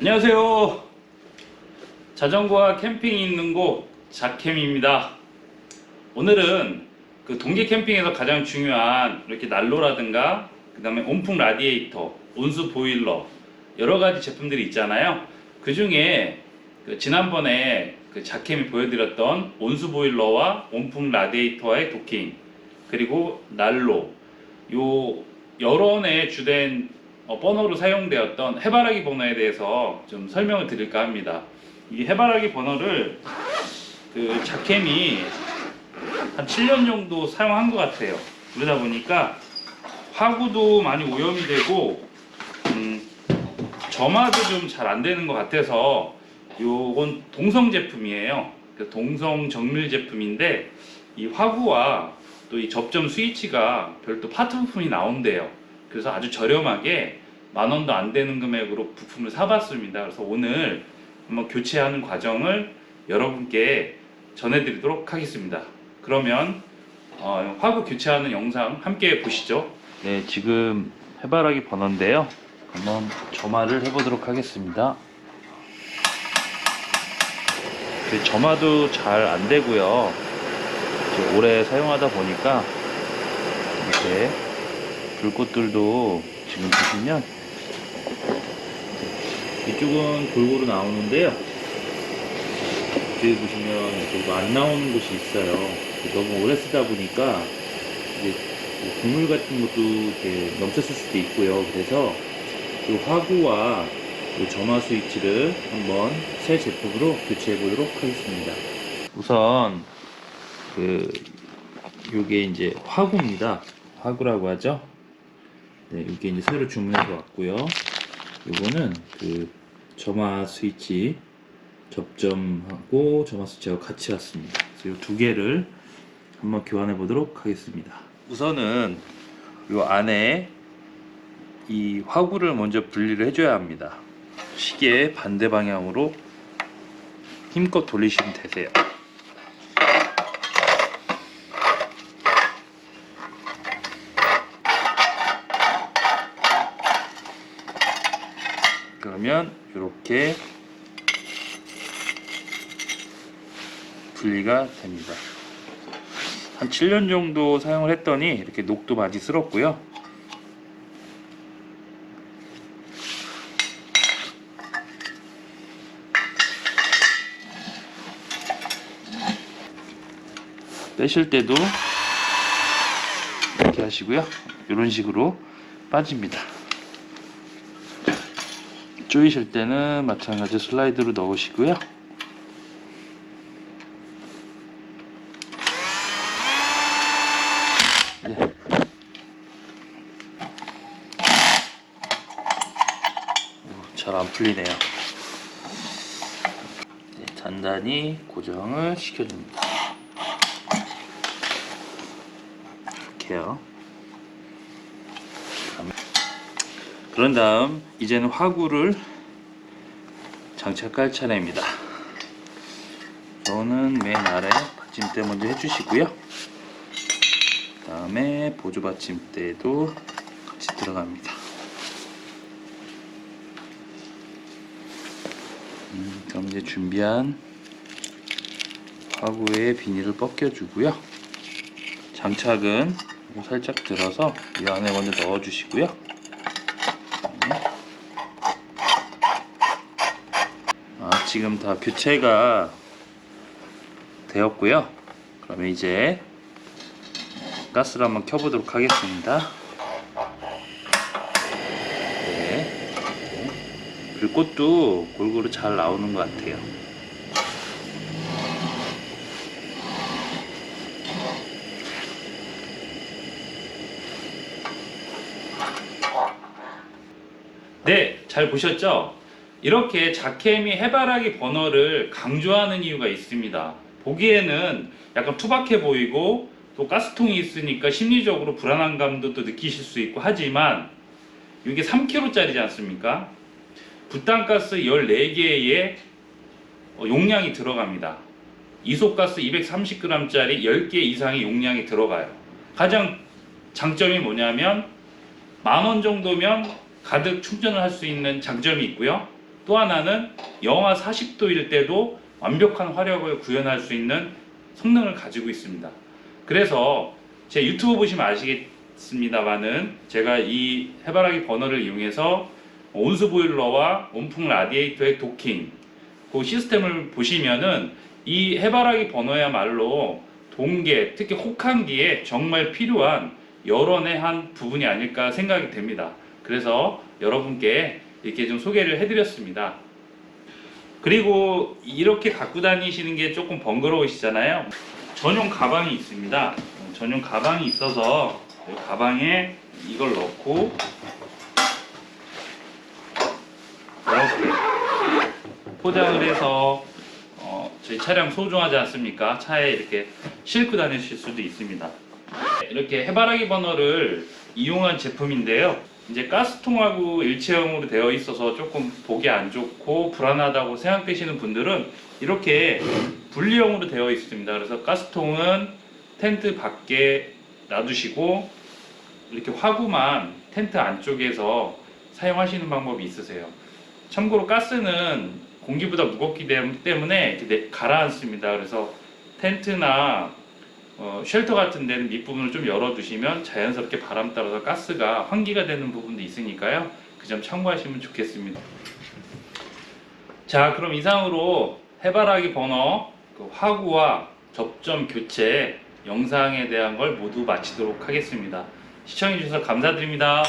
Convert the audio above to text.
안녕하세요. 자전거와 캠핑이 있는 곳 자캠입니다. 오늘은 그 동계 캠핑에서 가장 중요한 이렇게 난로라든가 그다음에 온풍 라디에이터, 온수 보일러 여러 가지 제품들이 있잖아요. 그 중에 그 지난번에 그 자캠이 보여드렸던 온수 보일러와 온풍 라디에이터와의 도킹 그리고 난로 요 여론의 주된 어, 버너로 사용되었던 해바라기 버너에 대해서 좀 설명을 드릴까 합니다. 이 해바라기 버너를 그 자캠이 한 7년 정도 사용한 것 같아요. 그러다 보니까 화구도 많이 오염이 되고 음, 점화도 좀 잘 안 되는 것 같아서 요건 동성 제품이에요. 그 동성 정밀 제품인데 이 화구와 또 이 접점 스위치가 별도 파트 부품이 나온대요. 그래서 아주 저렴하게 만 원도 안 되는 금액으로 부품을 사봤습니다. 그래서 오늘 한번 교체하는 과정을 여러분께 전해드리도록 하겠습니다. 그러면 어, 화구 교체하는 영상 함께 보시죠. 네, 지금 해바라기 버너인데요. 한번 점화를 해보도록 하겠습니다. 그 점화도 잘 안 되고요. 오래 사용하다 보니까 이렇게 불꽃들도 지금 보시면 이쪽은 골고루 나오는데요. 뒤에 보시면 이렇게 뭐안 나오는 곳이 있어요. 너무 오래 쓰다 보니까 이제 뭐 국물 같은 것도 이렇게 넘쳤을 수도 있고요. 그래서 이 화구와 이 점화 스위치를 한번 새 제품으로 교체해 보도록 하겠습니다. 우선 그 요게 이제 화구입니다. 화구라고 하죠. 네, 이게 이제 새로 주문해서 왔고요. 요거는 그 점화 스위치 접점하고 점화 스위치하고 같이 왔습니다. 그래서 이 두 개를 한번 교환해 보도록 하겠습니다. 우선은 요 안에 이 화구를 먼저 분리를 해줘야 합니다. 시계 반대 방향으로 힘껏 돌리시면 되세요. 그러면 이렇게 분리가 됩니다. 한 7년 정도 사용을 했더니 이렇게 녹도 많이 쓸었고요. 빼실 때도 이렇게 하시고요. 이런 식으로 빠집니다. 조이실 때는 마찬가지 슬라이드로 넣으시고요. 네. 잘안 풀리네요. 네, 단단히 고정을 시켜줍니다. 이렇게요. 그런 다음 이제는 화구를 장착할 차례입니다. 저는 맨 아래 받침대 먼저 해주시고요. 그 다음에 보조 받침대도 같이 들어갑니다. 음, 그럼 이제 준비한 화구에 비닐을 벗겨주고요. 장착은 살짝 들어서 이 안에 먼저 넣어주시고요. 아, 지금 다 교체가 되었고요. 그러면 이제 가스를 한번 켜보도록 하겠습니다. 네. 불꽃도 골고루 잘 나오는 것 같아요. 네, 잘 보셨죠? 이렇게 자케미 해바라기 버너를 강조하는 이유가 있습니다. 보기에는 약간 투박해 보이고 또 가스통이 있으니까 심리적으로 불안한 감도 또 느끼실 수 있고 하지만 이게 3kg짜리지 않습니까? 부탄가스 14개의 어, 용량이 들어갑니다. 이소가스 230g짜리 10개 이상의 용량이 들어가요. 가장 장점이 뭐냐면 만 원 정도면 가득 충전을 할 수 있는 장점이 있고요. 또 하나는 영하 40도일 때도 완벽한 화력을 구현할 수 있는 성능을 가지고 있습니다. 그래서 제 유튜브 보시면 아시겠습니다만은 제가 이 해바라기 버너를 이용해서 온수 보일러와 온풍 라디에이터의 도킹 그 시스템을 보시면은 이 해바라기 버너야말로 동계 특히 혹한기에 정말 필요한 열원의 한 부분이 아닐까 생각이 됩니다. 그래서 여러분께 이렇게 좀 소개를 해드렸습니다. 그리고 이렇게 갖고 다니시는 게 조금 번거로우시잖아요. 전용 가방이 있습니다. 전용 가방이 있어서 이 가방에 이걸 넣고 이렇게 포장을 해서 어, 저희 차량 소중하지 않습니까? 차에 이렇게 싣고 다니실 수도 있습니다. 이렇게 해바라기 버너를 이용한 제품인데요. 이제 가스통하고 일체형으로 되어 있어서 조금 보기 안 좋고 불안하다고 생각되시는 분들은 이렇게 분리형으로 되어 있습니다. 그래서 가스통은 텐트 밖에 놔두시고 이렇게 화구만 텐트 안쪽에서 사용하시는 방법이 있으세요. 참고로 가스는 공기보다 무겁기 때- 때문에 이렇게 내- 가라앉습니다. 그래서 텐트나 어, 쉘터 같은 데는 밑부분을 좀 열어두시면 자연스럽게 바람 따라서 가스가 환기가 되는 부분도 있으니까요. 그 점 참고하시면 좋겠습니다. 자, 그럼 이상으로 해바라기 버너 그 화구와 접점 교체 영상에 대한 걸 모두 마치도록 하겠습니다. 시청해주셔서 감사드립니다.